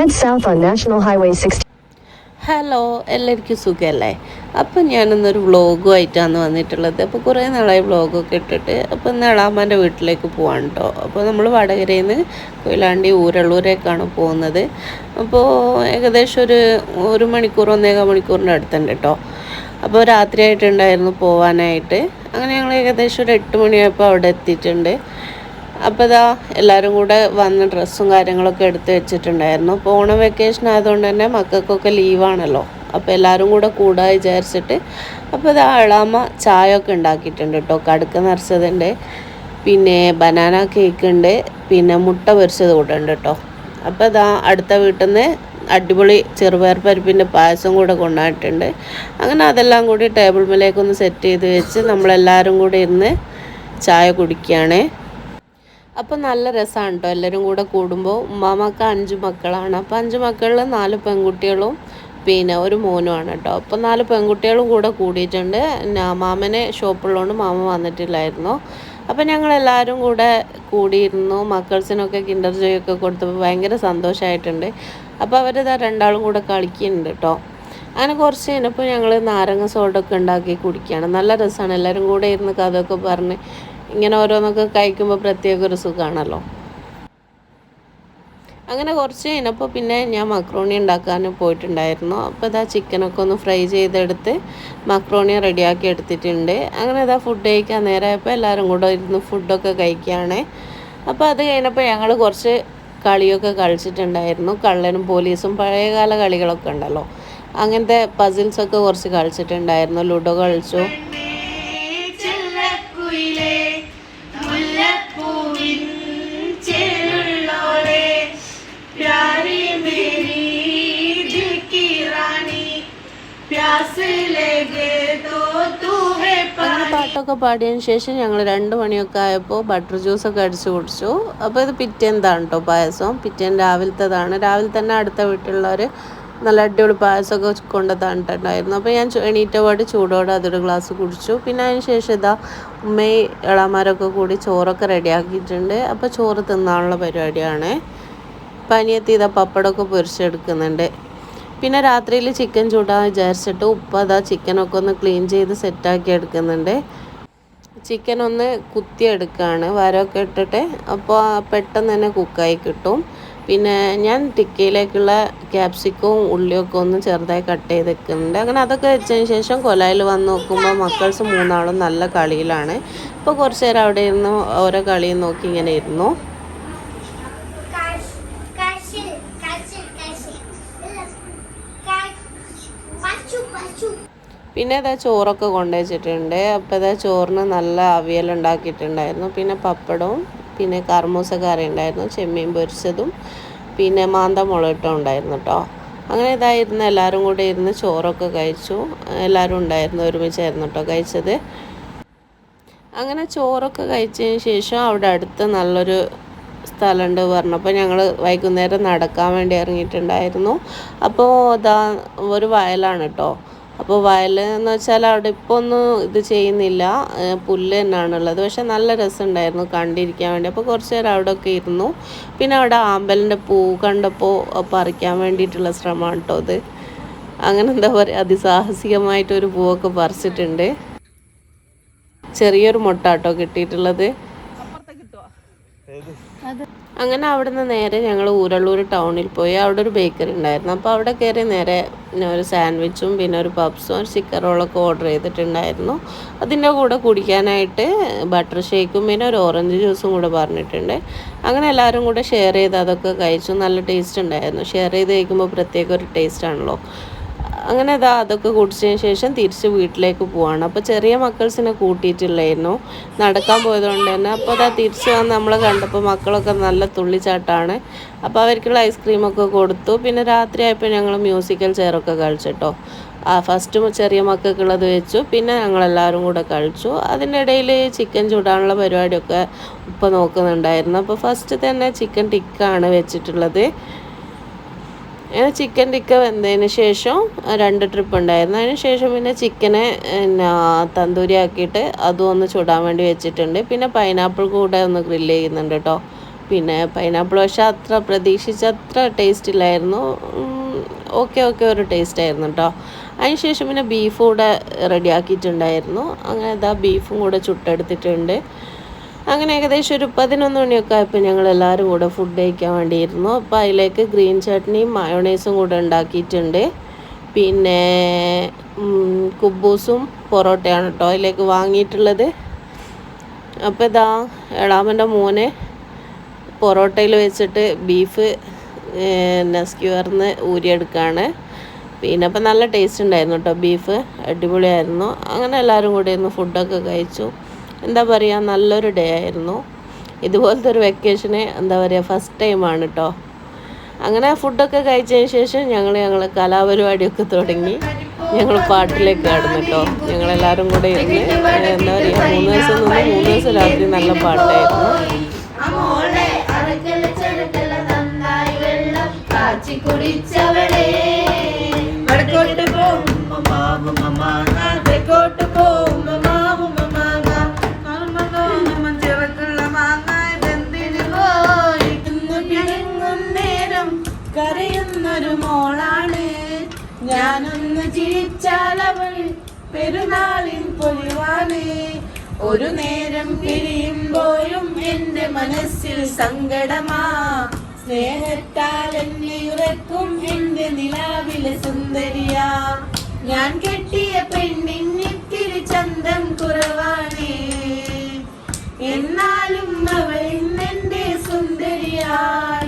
Head south on National Highway 60. Hello എല്ലാവർക്കും സുഖമല്ലേ? അപ്പം ഞാനിന്നൊരു വ്ളോഗുമായിട്ടാണ് വന്നിട്ടുള്ളത്. അപ്പോൾ കുറേ നാളായി വ്ളോഗൊക്കെ ഇട്ടിട്ട് അപ്പോൾ ഇന്ന് വീട്ടിലേക്ക് പോവാണ് കേട്ടോ. അപ്പോൾ നമ്മൾ വടകരയിൽ നിന്ന് കൊയിലാണ്ടി ഊരള്ളൂരേക്കാണ് പോകുന്നത്. അപ്പോൾ ഏകദേശം ഒരു ഒരു മണിക്കൂർ ഒന്നേകാൽ മണിക്കൂറിന്റെ അടുത്തുണ്ട് കേട്ടോ. അപ്പോൾ രാത്രിയായിട്ടുണ്ടായിരുന്നു പോവാനായിട്ട്. അങ്ങനെ ഞങ്ങൾ ഏകദേശം ഒരു എട്ട് മണിയായപ്പോൾ അവിടെ എത്തിയിട്ടുണ്ട്. അപ്പോൾ ഇതാ എല്ലാവരും കൂടെ വന്ന് ഡ്രസ്സും കാര്യങ്ങളൊക്കെ എടുത്ത് വെച്ചിട്ടുണ്ടായിരുന്നു. അപ്പോൾ ഓണം വെക്കേഷൻ ആയതുകൊണ്ട് തന്നെ മക്കൾക്കൊക്കെ ലീവാണല്ലോ അപ്പോൾ എല്ലാവരും കൂടെ കൂടാ വിചാരിച്ചിട്ട് അപ്പോൾ ഇതാ അളാമ ചായ ഒക്കെ ഉണ്ടാക്കിയിട്ടുണ്ട് കേട്ടോ. കടുക്ക നിറച്ചതുണ്ട് പിന്നെ ബനാന കേക്ക് ഉണ്ട് പിന്നെ മുട്ട പൊരിച്ചത് കൂടെ ഉണ്ട് കേട്ടോ. അപ്പോൾ ഇതാ അടുത്ത വീട്ടിൽ നിന്ന് അടിപൊളി ചെറുപയർ പരിപ്പിന്റെ പായസം കൂടെ കൊണ്ടായിട്ടുണ്ട് അങ്ങനെ അതെല്ലാം കൂടി ടേബിൾ മേലേക്കൊന്ന് സെറ്റ് ചെയ്ത് വെച്ച് നമ്മളെല്ലാവരും കൂടി ഇരുന്ന് ചായ കുടിക്കുകയാണേ. അപ്പം നല്ല രസമാണ് കേട്ടോ എല്ലാവരും കൂടെ കൂടുമ്പോൾ ഉമ്മാമക്ക് അഞ്ച് മക്കളാണ്. അപ്പം അഞ്ച് മക്കളിൽ നാല് പെൺകുട്ടികളും പിന്നെ ഒരു മോനുമാണ് കേട്ടോ അപ്പം നാല് പെൺകുട്ടികളും കൂടെ കൂടിയിട്ടുണ്ട്. മാമനെ ഷോപ്പുള്ളതുകൊണ്ട് മാമ വന്നിട്ടില്ലായിരുന്നു. അപ്പം ഞങ്ങളെല്ലാവരും കൂടെ കൂടിയിരുന്നു. മക്കൾസിനൊക്കെ കിൻഡർ ഒക്കെ കൊടുത്തപ്പോൾ ഭയങ്കര സന്തോഷമായിട്ടുണ്ട് അപ്പോൾ അവരിതാ രണ്ടാളും കൂടെ കളിക്കുന്നുണ്ട് കേട്ടോ അങ്ങനെ കുറച്ച് കഴിഞ്ഞപ്പോൾ ഞങ്ങൾ നാരങ്ങ സോഡൊക്കെ ഉണ്ടാക്കി കുടിക്കുകയാണ് നല്ല രസമാണ് എല്ലാവരും കൂടെ ഇരുന്ന് കഥയൊക്കെ പറഞ്ഞ് ഇങ്ങനെ ഓരോന്നൊക്കെ കഴിക്കുമ്പോൾ പ്രത്യേക ഒരു സുഖമാണല്ലോ അങ്ങനെ കുറച്ച് കഴിഞ്ഞപ്പോൾ പിന്നെ ഞാൻ മക്രോണി ഉണ്ടാക്കാൻ പോയിട്ടുണ്ടായിരുന്നു. അപ്പോൾ ഇതാ ചിക്കനൊക്കെ ഒന്ന് ഫ്രൈ ചെയ്തെടുത്ത് മക്രോണി റെഡിയാക്കി എടുത്തിട്ടുണ്ട്. അങ്ങനെ ഇതാ ഫുഡ് കഴിക്കാൻ നേരമായപ്പോൾ എല്ലാവരും കൂടെ ഇരുന്ന് ഫുഡൊക്കെ കഴിക്കുകയാണ് അപ്പോൾ അത് കഴിഞ്ഞപ്പോൾ ഞങ്ങൾ കുറച്ച് കളിയൊക്കെ കളിച്ചിട്ടുണ്ടായിരുന്നു. കള്ളനും പോലീസും പഴയകാല കളികളൊക്കെ ഉണ്ടല്ലോ. അങ്ങനത്തെ പസിൽസൊക്കെ കുറച്ച് കളിച്ചിട്ടുണ്ടായിരുന്നു. ലുഡോ കളിച്ചു. പാട്ടൊക്കെ പാടിയതിന് ശേഷം ഞങ്ങൾ രണ്ട് മണിയൊക്കെ ആയപ്പോൾ ബട്ടർ ജ്യൂസൊക്കെ അടിച്ചു കുടിച്ചു. അപ്പോൾ ഇത് പിറ്റേന്താണ് കേട്ടോ പായസം? പിറ്റേന്ന് രാവിലത്തേതാണ്. രാവിലെ തന്നെ അടുത്ത വീട്ടിലുള്ളവർ നല്ല അടിപൊളി പായസമൊക്കെ കൊണ്ട് തന്നിട്ടുണ്ടായിരുന്നു അപ്പോൾ ഞാൻ എണീറ്റപാട് എണീറ്റ പാട് ചൂടോടെ അതൊരു ഗ്ലാസ് കുടിച്ചു. പിന്നെ അതിന് ശേഷം ഇതാ ഉമ്മയും ഇളമാരൊക്കെ കൂടി ചോറൊക്കെ റെഡിയാക്കിയിട്ടുണ്ട്. അപ്പോൾ ചോറ് തിന്നാനുള്ള പരിപാടിയാണ്. പനിയെത്തി ഇതാ പപ്പടമൊക്കെ പൊരിച്ചെടുക്കുന്നുണ്ട്. പിന്നെ രാത്രിയിൽ ചിക്കൻ ചൂടാൻ വിചാരിച്ചിട്ട് ഉപ്പ അതാ ചിക്കനൊക്കെ ഒന്ന് ക്ലീൻ ചെയ്ത് സെറ്റാക്കി എടുക്കുന്നുണ്ട്. ചിക്കൻ ഒന്ന് കുത്തിയെടുക്കുകയാണ് വരമൊക്കെ ഇട്ടിട്ട് അപ്പോൾ പെട്ടെന്ന് തന്നെ കുക്കായി കിട്ടും. പിന്നെ ഞാൻ ടിക്കയിലേക്കുള്ള ക്യാപ്സിക്കവും ഉള്ളിയൊക്കെ ഒന്ന് ചെറുതായി കട്ട് ചെയ്ത് വെക്കുന്നുണ്ട്. അങ്ങനെ അതൊക്കെ വെച്ചതിന് ശേഷം കൊലായിൽ വന്ന് നോക്കുമ്പോൾ മക്കൾസ് മൂന്നാളും നല്ല കളിയിലാണ്. ഇപ്പോൾ കുറച്ച് നേരം അവിടെ ഇരുന്ന് ഓരോ കളിയും നോക്കി ഇങ്ങനെ ഇരുന്നു. പിന്നെ ഇതാ ചോറൊക്കെ കൊണ്ടുവച്ചിട്ടുണ്ട്. അപ്പോൾ ഇതാ ചോറിന് നല്ല അവിയൽ ഉണ്ടാക്കിയിട്ടുണ്ടായിരുന്നു. പിന്നെ പപ്പടവും പിന്നെ കർമൂസ കറി ഉണ്ടായിരുന്നു ചെമ്മീൻ പൊരിച്ചതും പിന്നെ മാന്ത മുളകിട്ടും ഉണ്ടായിരുന്നു കേട്ടോ അങ്ങനെ ഇതായിരുന്നു എല്ലാവരും കൂടെ ഇരുന്ന് ചോറൊക്കെ കഴിച്ചു. എല്ലാവരും ഉണ്ടായിരുന്നു ഒരുമിച്ചായിരുന്നു കേട്ടോ കഴിച്ചത്. അങ്ങനെ ചോറൊക്കെ കഴിച്ചതിന് ശേഷം അവിടെ അടുത്ത് നല്ലൊരു സ്ഥലമുണ്ട് പറഞ്ഞപ്പോൾ ഞങ്ങൾ വൈകുന്നേരം നടക്കാൻ വേണ്ടി ഇറങ്ങിയിട്ടുണ്ടായിരുന്നു. അപ്പോൾ ഇതാ ഒരു വയലാണ് കേട്ടോ അപ്പോൾ വയൽ എന്ന് വെച്ചാൽ അവിടെ ഇപ്പോൾ ഒന്നും ഇത് ചെയ്യുന്നില്ല. പുല്ല് തന്നെയാണുള്ളത് പക്ഷെ നല്ല രസമുണ്ടായിരുന്നു കണ്ടിരിക്കാൻ വേണ്ടി. അപ്പോൾ കുറച്ച് നേരം അവിടെ ഒക്കെ ഇരുന്നു. പിന്നെ അവിടെ ആമ്പലിന്റെ പൂ കണ്ടപ്പോൾ പറിക്കാൻ വേണ്ടിയിട്ടുള്ള ശ്രമമാണ് കേട്ടോ അത് അങ്ങനെ എന്താ പറയുക അതിസാഹസികമായിട്ടൊരു പൂവൊക്കെ പറിച്ചിട്ടുണ്ട്. ചെറിയൊരു മുട്ട കേട്ടോ കിട്ടിയിട്ടുള്ളത്. അങ്ങനെ അവിടെ നിന്ന് നേരെ ഞങ്ങൾ ഊരള്ളൂർ ടൗണിൽ പോയി. അവിടെ ഒരു ബേക്കറി ഉണ്ടായിരുന്നു. അപ്പോൾ അവിടെ കയറി നേരെ പിന്നെ ഒരു സാൻഡ്വിച്ചും പിന്നെ ഒരു പപ്സും ഒരു ചിക്കൻ റോളൊക്കെ ഓർഡർ ചെയ്തിട്ടുണ്ടായിരുന്നു. അതിന്റെ കൂടെ കുടിക്കാനായിട്ട് ബട്ടർ ഷേക്കും പിന്നെ ഒരു ഓറഞ്ച് ജ്യൂസും കൂടെ പറഞ്ഞിട്ടുണ്ട്. അങ്ങനെ എല്ലാവരും കൂടെ ഷെയർ ചെയ്ത് അതൊക്കെ കഴിച്ചു. നല്ല ടേസ്റ്റ് ഉണ്ടായിരുന്നു. ഷെയർ ചെയ്ത് കഴിക്കുമ്പോൾ പ്രത്യേക ഒരു ടേസ്റ്റ് ആണല്ലോ. അങ്ങനെ ഇതാ അതൊക്കെ കുടിച്ചതിന് ശേഷം തിരിച്ച് വീട്ടിലേക്ക് പോവാണ്. അപ്പോൾ ചെറിയ മക്കൾസിനെ കൂട്ടിയിട്ടില്ലായിരുന്നു നടക്കാൻ പോയതുകൊണ്ട് തന്നെ. അപ്പോൾ അതാ തിരിച്ച് വന്ന് നമ്മൾ കണ്ടപ്പോൾ മക്കളൊക്കെ നല്ല തുള്ളിച്ചാട്ടാണ്. അപ്പോൾ അവർക്കുള്ള ഐസ്ക്രീമൊക്കെ കൊടുത്തു. പിന്നെ രാത്രി ആയപ്പോൾ ഞങ്ങൾ മ്യൂസിക്കൽ ചെയറൊക്കെ കളിച്ചിട്ടോ. ആ ഫസ്റ്റ് ചെറിയ മക്കൾക്കുള്ളത് വെച്ചു. പിന്നെ ഞങ്ങളെല്ലാവരും കൂടെ കഴിച്ചു അതിനിടയിൽ ചിക്കൻ ചൂടാനുള്ള പരിപാടിയൊക്കെ ഉപ്പ നോക്കുന്നുണ്ടായിരുന്നു. അപ്പോൾ ഫസ്റ്റ് തന്നെ ചിക്കൻ ടിക്കാണ് വെച്ചിട്ടുള്ളത്. അങ്ങനെ ചിക്കൻ ടിക്ക വെന്തതിന് ശേഷം രണ്ട് ട്രിപ്പ് ഉണ്ടായിരുന്നു. അതിന് ശേഷം പിന്നെ ചിക്കനെ പിന്നെ തന്തൂരി ആക്കിയിട്ട് അതും ഒന്ന് ചൂടാൻ വേണ്ടി വെച്ചിട്ടുണ്ട്. പിന്നെ പൈനാപ്പിൾ കൂടെ ഒന്ന് ഗ്രില്ല് ചെയ്യുന്നുണ്ട് കേട്ടോ പിന്നെ പൈനാപ്പിൾ പക്ഷേ അത്ര പ്രതീക്ഷിച്ച അത്ര ടേസ്റ്റ് ഇല്ലായിരുന്നു. ഓക്കെ ഓക്കെ ഒരു ടേസ്റ്റ് ആയിരുന്നു കേട്ടോ അതിനുശേഷം പിന്നെ ബീഫ് കൂടെ റെഡിയാക്കിയിട്ടുണ്ടായിരുന്നു അങ്ങനെ ഇതാ ബീഫും കൂടെ ചുട്ടെടുത്തിട്ടുണ്ട്. അങ്ങനെ ഏകദേശം ഒരു പതിനൊന്ന് മണിയൊക്കെ ആയപ്പോൾ ഞങ്ങൾ എല്ലാവരും കൂടെ ഫുഡ് കഴിക്കാൻ വേണ്ടിയിരുന്നു. അപ്പോൾ അതിലേക്ക് ഗ്രീൻ ചട്നിയും മയോണൈസും കൂടെ ഉണ്ടാക്കിയിട്ടുണ്ട്. പിന്നെ കുബൂസും പൊറോട്ടയാണ് കേട്ടോ അതിലേക്ക് വാങ്ങിയിട്ടുള്ളത്. അപ്പോൾ ഇതാ എളാമന്റെ മോനെ പൊറോട്ടയിൽ വെച്ചിട്ട് ബീഫ് നെസ്ക്യൂർന്ന് ഊരിയെടുക്കുകയാണ് പിന്നെ അപ്പം നല്ല ടേസ്റ്റ് ഉണ്ടായിരുന്നു കേട്ടോ ബീഫ് അടിപൊളിയായിരുന്നു. അങ്ങനെ എല്ലാവരും കൂടെ ഒന്ന് ഫുഡൊക്കെ കഴിച്ചു. എന്താ പറയുക നല്ലൊരു ഡേ ആയിരുന്നു. ഇതുപോലത്തെ ഒരു വെക്കേഷന് എന്താ പറയുക ഫസ്റ്റ് ടൈമാണ് കേട്ടോ അങ്ങനെ ഫുഡൊക്കെ കഴിച്ചതിന് ശേഷം ഞങ്ങൾ ഞങ്ങൾ കലാപരിപാടിയൊക്കെ തുടങ്ങി. ഞങ്ങൾ പാട്ടിലേക്ക് കടന്നു കേട്ടോ ഞങ്ങളെല്ലാവരും കൂടെ ഇരുന്ന് എന്താ പറയുക മൂന്ന് ദിവസം നിന്ന് മൂന്ന് ദിവസം രാത്രി നല്ല പാട്ടായിരുന്നു. കുടിച്ചവളെ തെക്കോട്ട് പോകുമ്പോ അവൾ പെരുന്നാളിൻ പൊലിവാണ്. ഒരു നേരം പിരിയുമ്പോഴും എന്റെ മനസ്സിൽ സങ്കടമാ. സ്നേഹത്താൽ എന്നെ ഉറക്കും എന്റെ നിലാവിലെ സുന്ദരിയാ. ഞാൻ കെട്ടിയ പെണ്ണിന്നിത്തിരി ചന്തം കുറവാണേ. എന്നാലും അവൾ ഇന്നെന്റെ സുന്ദരിയായി